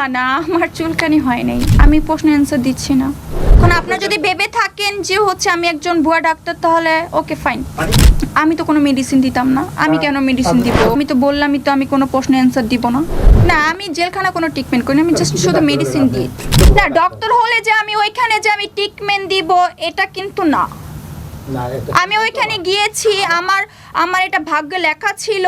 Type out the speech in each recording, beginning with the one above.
না না আমার চুলকানি হয় নাই। আমি প্রশ্ন অ্যান্সার দিচ্ছি না। এখন আপনারা যদি ভেবে থাকেন যে হচ্ছে আমি একজন ভুয়া ডাক্তার তাহলে ওকে ফাইন মানে? আমি তো কোনো মেডিসিন দিতাম না। আমি কেন মেডিসিন দিব? আমি তো বললামই তো আমি কোনো প্রশ্ন অ্যান্সার দিব না। না আমি জেলখানা কোনো ট্রিটমেন্ট করি না আমি জাস্ট শুধু মেডিসিন দিই। না ডক্টর হলে যে আমি ওইখানে যে আমি ট্রিটমেন্ট দিব এটা কিন্তু না। আমি ওইখানে গিয়েছি আমার আমার এটা ভাগ্য লেখা ছিল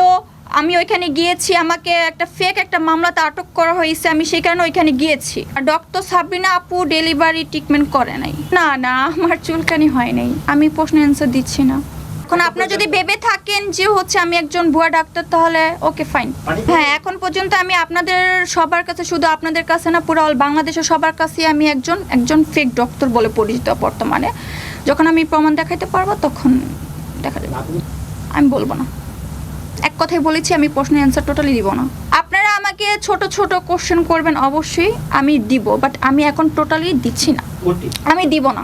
আমি ওইখানে গিয়েছি আমাকে একটা ফেক একটা মামলাতে আটক করা হয়েছে আমি সেই কারণে ওইখানে গিয়েছি। আর ডক্টর সাবরিনা আপু ডেলিভারি ট্রিটমেন্ট করে নাই। না না আমার চুলকানি হয় নাই। আমি প্রশ্ন অ্যান্সার দিচ্ছি না। এখন আপনারা যদি ভেবে থাকেন যে হচ্ছে আমি একজন ভুয়া ডাক্তার তাহলে ওকে ফাইন হ্যাঁ এখন পর্যন্ত আমি আপনাদের সবার কাছে শুধু আপনাদের কাছে না পুরো অল বাংলাদেশের সবার কাছে আমি একজন একজন ফেক ডক্টর বলে পরিচিত বর্তমানে। যখন আমি প্রমাণ দেখাইতে পারব তখন দেখা যাবে। আমি বলব না। এক কথাই বলেছি আমি প্রশ্নের অ্যান্সার টোটালি দিব না। আপনারা আমাকে ছোট ছোট কোশ্চেন করবেন অবশ্যই আমি দিব বাট আমি এখন টোটালি দিচ্ছি না। আমি দিব না।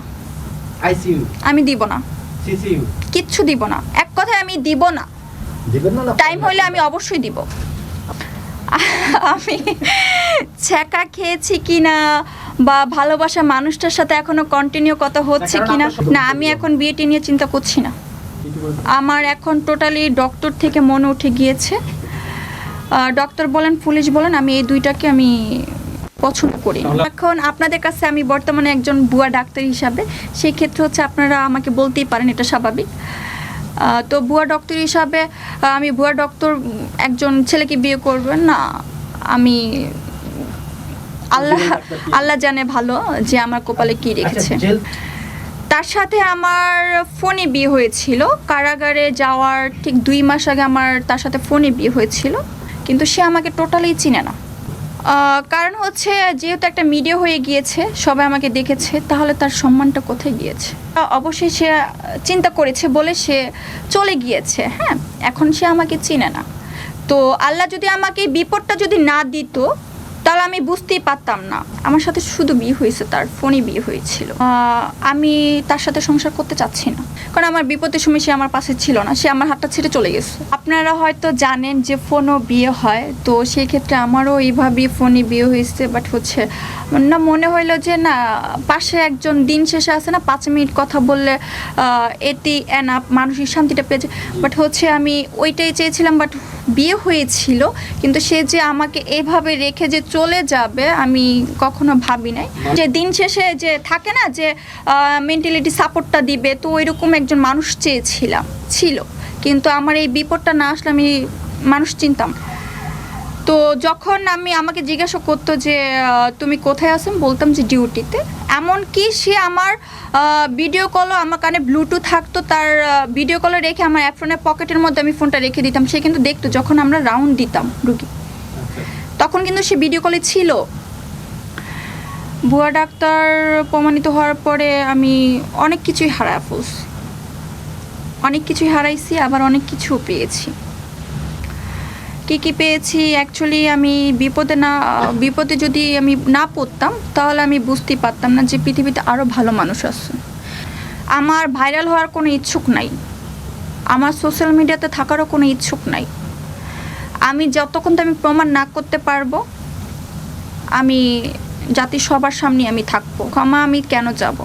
আইসিইউ আমি দিব না। সিসিইউ কিচ্ছু দিব না। এক কথায় আমি দিব না। দিবেন না না টাইম হলে আমি অবশ্যই দিব। আমি ছ্যাঁকা খেয়েছি কিনা বা ভালোবাসা মানুষটার সাথে এখনও কন্টিনিউ কথা হচ্ছে না, কিনা না আমি এখন বিয়েটি নিয়ে চিন্তা করছি না? আমার এখন টোটালি ডক্টর থেকে মনে উঠে গিয়েছে। ডক্টর বলেন পুলিশ বলেন আমি এই দুইটাকে আমি পছন্দ করি। এখন আপনাদের কাছে আমি বর্তমানে একজন বুয়া ডাক্তার হিসাবে সেই ক্ষেত্রে হচ্ছে আপনারা আমাকে বলতেই পারেন এটা স্বাভাবিক। তো বুয়া ডক্টর হিসাবে আমি বুয়া ডক্টর একজন ছেলেকে বিয়ে করবেন না আমি আল্লাহ আল্লাহ জানে ভালো যে আমার কপালে কি রেখেছে। আচ্ছা, জেল তার সাথে আমার ফোনে বিয়ে হয়েছিল। কারাগারে যাওয়ার ঠিক দুই মাস আগে আমার তার সাথে ফোনে বিয়ে হয়েছিল, কিন্তু সে আমাকে টোটালি চিনে না। কারণ হচ্ছে যেহেতু একটা মিডিয়া হয়ে গিয়েছে, সবাই আমাকে দেখেছে, তাহলে তার সম্মানটা কোথায় গিয়েছে? অবশ্যই সে চিন্তা করেছে বলে সে চলে গিয়েছে হ্যাঁ? এখন সে আমাকে চিনে না। তো আল্লাহ যদি আমাকে বিপদটা যদি না দিত তাহলে আমি বুঝতেই পারতাম না। আমার সাথে শুধু বিয়ে হয়েছে, তার ফোনই বিয়ে হয়েছিল। আমি তার সাথে সংসার করতে চাচ্ছি না। কারণ আমার বিপদের সময় সে আমার পাশে ছিল না, সে আমার হাতটা ছেড়ে চলে গেছে। আপনারা হয়তো জানেন যে ফোনও বিয়ে হয়, তো সেই ক্ষেত্রে আমারও এইভাবেই ফোনে বিয়ে হয়েছে বাট হচ্ছে না মনে হইল যে না, পাশে একজন দিন শেষে আছে না, পাঁচ মিনিট কথা বললে এটি অ্যান আপ মানসিক শান্তিটা পেয়েছে। বাট হচ্ছে আমি ওইটাই চেয়েছিলাম বাট বিয়ে হয়েছিল কিন্তু সে যে আমাকে এভাবে রেখে যে চলে যাবে আমি কখনো ভাবি নাই। যে দিন শেষে যে থাকে না যে মেন্টালিটি সাপোর্টটা দিবে তো ওইরকম একজন মানুষ চেয়েছিলাম ছিল। কিন্তু আমার এই বিপদটা না আসলে আমি মানুষ চিনতাম তো যখন আমি আমাকে জিজ্ঞাসা করতো যে তুমি কোথায় আছেন বলতাম যে ডিউটিতে এমনকি সে আমার ভিডিও কলও আমার কানে ব্লুটুথ থাকতো, তার ভিডিও কলে রেখে আমার ফোনের পকেটের মধ্যে আমি ফোনটা রেখে দিতাম। সে কিন্তু দেখতো যখন আমরা রাউন্ড দিতাম, রুগী। তখন কিন্তু সে ভিডিও কলে ছিল। ভুয়া ডাক্তার প্রমাণিত হওয়ার পরে আমি অনেক কিছুই হারায় অনেক কিছুই হারাইছি, আবার অনেক কিছু পেয়েছি। কি কি পেয়েছি? অ্যাকচুয়ালি আমি বিপদে না, বিপদে যদি আমি না পড়তাম, তাহলে আমি বুঝতেই পারতাম না যে পৃথিবীতে আরও ভালো মানুষ আছে। আমার ভাইরাল হওয়ার কোনো ইচ্ছুক নাই। আমার সোশ্যাল মিডিয়াতে থাকারও কোনো ইচ্ছুক নাই। আমি যতক্ষণ আমি প্রমাণ না করতে পারব, আমি জাতির সবার সামনে আমি থাকব। ক্ষমা আমি কেন যাব?